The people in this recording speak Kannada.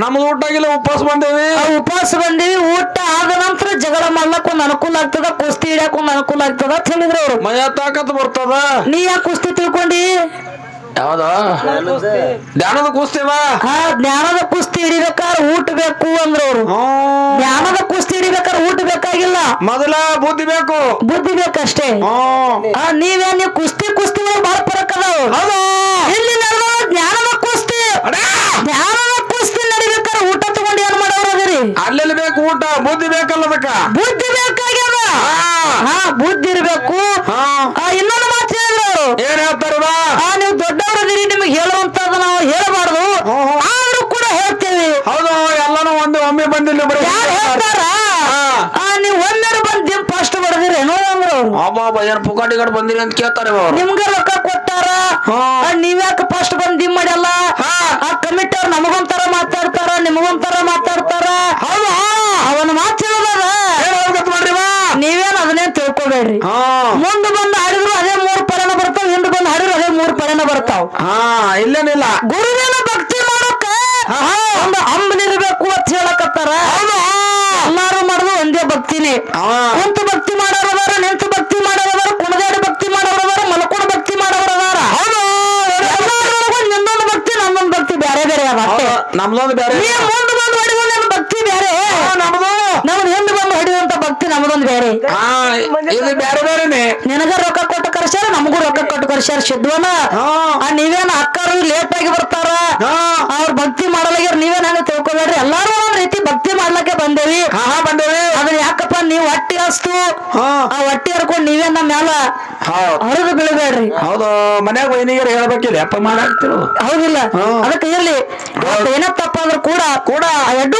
ನಮ್ದು ಊಟ ಆಗಿಲ್ಲ ಉಪವಾಸ ಬಂದೇವಿ. ಉಪವಾಸ ಬಂದೇವಿ ಊಟ ಆದ ನಂತರ ಜಗಳ ಮಾಡ್ಲಕ್ ಒಂದ್ ಅನುಕೂಲ ಆಗ್ತದ ಕುಸ್ತಿ ಹಿಡಿಯಕ್ ಒಂದ್ ಅನುಕೂಲ ಆಗ್ತದ ಅಂತ ಹೇಳಿದ್ರು ಅವ್ರು. ಮಯ ತಾಕತ್ ಬರ್ತದ. ನೀ ಯಾಕೆ ಕುಸ್ತಿ ತಿಳ್ಕೊಂಡಿ? ಯಾವ್ದ? ಜ್ಞಾನದ ಕುಸ್ತಿ ಹಾ ಜ್ಞಾನದ ಕುಸ್ತಿ ಹಿಡಿಬೇಕಾದ್ರೆ ಊಟ ಬೇಕು ಅಂದ್ರು ಅವ್ರು. ಹ್ಮ್ ಜ್ಞಾನದ ಕುಸ್ತಿ ಹಿಡಿಬೇಕಾದ್ರೆ ಊಟ ಬೇಕಾಗಿಲ್ಲ. ಮೊದಲ ಬುದ್ಧಿ ಬೇಕು. ಬುದ್ಧಿ ಬೇಕಷ್ಟೇ. ಹಾ ಆ ನೀವೇನ್ ನೀವು ಕುಸ್ತಿ ಕುಸ್ತಿ ಬಹಳ ಫರಕ್ ಅದಾವ ಹೌದು ಇಲ್ಲಿ ನಡೆದ ಜ್ಞಾನದ ಕುಸ್ತಿ ಅಡಾ! ಜ್ಞಾನದ ಕುಸ್ತಿ ನಡಿಬೇಕಾದ್ರೆ ಊಟ ತಗೊಂಡು ಏನ್ ಮಾಡೋರು ಅದರಿ ಅಲ್ಲೆಲ್ಲಿ ಬೇಕು ಊಟ ಬುದ್ಧಿ ಬೇಕಲ್ಲ ಅದಕ್ಕ? ಬುದ್ಧಿ ಬೇಕಾಗ್ಯದ? ಹಾ. ಬುದ್ಧಿ ಇರ್ಬೇಕು. ಇನ್ನೊಂದು ಮಾತು ಹೇಳಿದ್ರು ಅವರು. ಏನ್ ಹೇಳ್ತಾರದ ಆ ನೀವು ದೊಡ್ಡವರದಿರಿ ನಿಮಗೆ ಹೇಳುವಂತದ್ದು ನಾವು ಹೇಳಬಾರದು. ಆದ್ರೂ ಕೂಡ ಹೇಳ್ತೇವೆ. ಹೌದು ಎಲ್ಲಾನು ಒಂದು ಒಮ್ಮೆ ಬಂದಿಲ್ಲ ಯಾರು ಹೇಳ್ತಾರ? ನೀವು ಒಮ್ಮೆರು ಬಂದ್ ಫಸ್ಟ್ ಬಡದಿರಿ ಏನೋ ಅಂದ್ರು ಏನ್ ಪುಕಾಟಿಗಡ್ ಬಂದಿರಿ ಅಂತ ಕೇಳ್ತಾರೆ ನಿಮ್ಗೆ ರೊಕ್ಕ ಕೊಟ್ಟಾರ? ನೀವ್ಯಾಕ ಫಸ್ಟ್ ಬಂದ್ ಹಾ. ತಿಳ್ಕೊಬೇಡ್ರಿ. ಹಾ. ಮುಂದ್ ಬಂದ್ ಹಾಡಿದ್ರು ಅದೇ ಮೂರ್ ಪರಣ ಬರ್ತಾವ ಹಿಂದ್ ಬಂದು ಹಾಡಿದ್ರು ಅದೇ ಮೂರ್ ಪರಣ ಬರ್ತಾವ. ಹಾ ಇಲ್ಲೇನಿಲ್ಲ. ಗುರುವಿನ ಭಕ್ತಿ ಮಾಡೋಕ ಆಹಾ. ಒಂದು ಅಂಬಲಿರ್ಬೇಕು ಅಂತ ಹೇಳಕತ್ತಾರ. ಎಲ್ಲಾರು ಮಾಡುದು ಒಂದೇ ಭಕ್ತಿನೇ. ಹಾ. ಕುಂತು ಭಕ್ತಿ ಮಾಡೋರದಾರ ನಿಂತು ಭಕ್ತಿ ಮಾಡೋರದಾರ ಕುಣದಾಡಿ ಭಕ್ತಿ ಮಾಡೋರದಾರ ಮಲ್ಕೊಂಡು ಭಕ್ತಿ ಮಾಡೋರದಾರ. ಎಲ್ಲಾರೊಳಗೂ ನಿಂದೊಂದು ಭಕ್ತಿ ನನ್ನೊಂದು ಭಕ್ತಿ ಬೇರೆ ಬೇರೆ ಅದ ಅಷ್ಟೇ. ನಮ್ದೊಂದು ಬೇರೆ. ನೀ ಮುಂದ್ ಬಂದು ಹೊಡಿದ ನನ್ನ ಭಕ್ತಿ ಬೇರೆ. ನಮ್ದು. ನಮ್ದು ಹಿಂದ್ ಬಂದು ಹಿಡಿಯುವಂತ ಭಕ್ತಿ ನಮ್ದೊಂದು ಬೇರೆ. ಆ, ಇದು ಬೇರೆ ಬೇರೆನೆ. ನಿನಗ ರೊಕ್ಕ ಕೊಟ್ಟು ಕರ್ಸ್ಯಾರ ನಮಗೂ ರೊಕ್ಕ ಕೊಟ್ಟು ಕರ್ಸ್ಯಾರ ಸಿದ್ವನ ಹಾ. ಆ ನೀವೇನ ಅಕ್ಕರು ಲೇಟ್ ಆಗಿ ಬರ್ತಾರ? ಹಾ. ಅವ್ರ ಭಕ್ತಿ ಮಾಡಲಾಗ್ಯಾರ ನೀವೇನ ಹಂಗ ತಿಳ್ಕೊಬೇಡ್ರಿ. ಎಲ್ಲಾರು ಒಂದ್ ರೀತಿ ಭಕ್ತಿ ಮಾಡ್ಲಕ್ಕೆ ಬಂದೇವಿ. ಹಾ ಹಾ ಬಂದೇವಿ. ಅದ್ರ ಯಾಕಪ್ಪ ನೀವ್ ಹೊಟ್ಟಿ ಹಸ್ತು ಹಾ. ಆ ಹೊಟ್ಟಿ ಹರ್ಕೊಂಡ್ ನೀವೇ ನಮ್ಮ ಮ್ಯಾಲ ಹೌದು. ಹರಿದು ಬೀಳಬೇಡ್ರಿ. ಹೌದು ಮನ್ಯಾಗ ವೈನಿಗರು ಹೇಳ್ಬೇಕಿಲ್ಲ ಅಪ್ಪ ಮಾಡಾಕ್ತಿರು ಹೌದಿಲ್ಲ. ಹಾ. ಅದಕ್ಕೆ ಇರ್ಲಿ. ಏನಪ್ಪ ಏನೇ ತಪ್ಪಾದ್ರೂ ಕೂಡ ಕೂಡ. ಆ ಎಡ್ಡು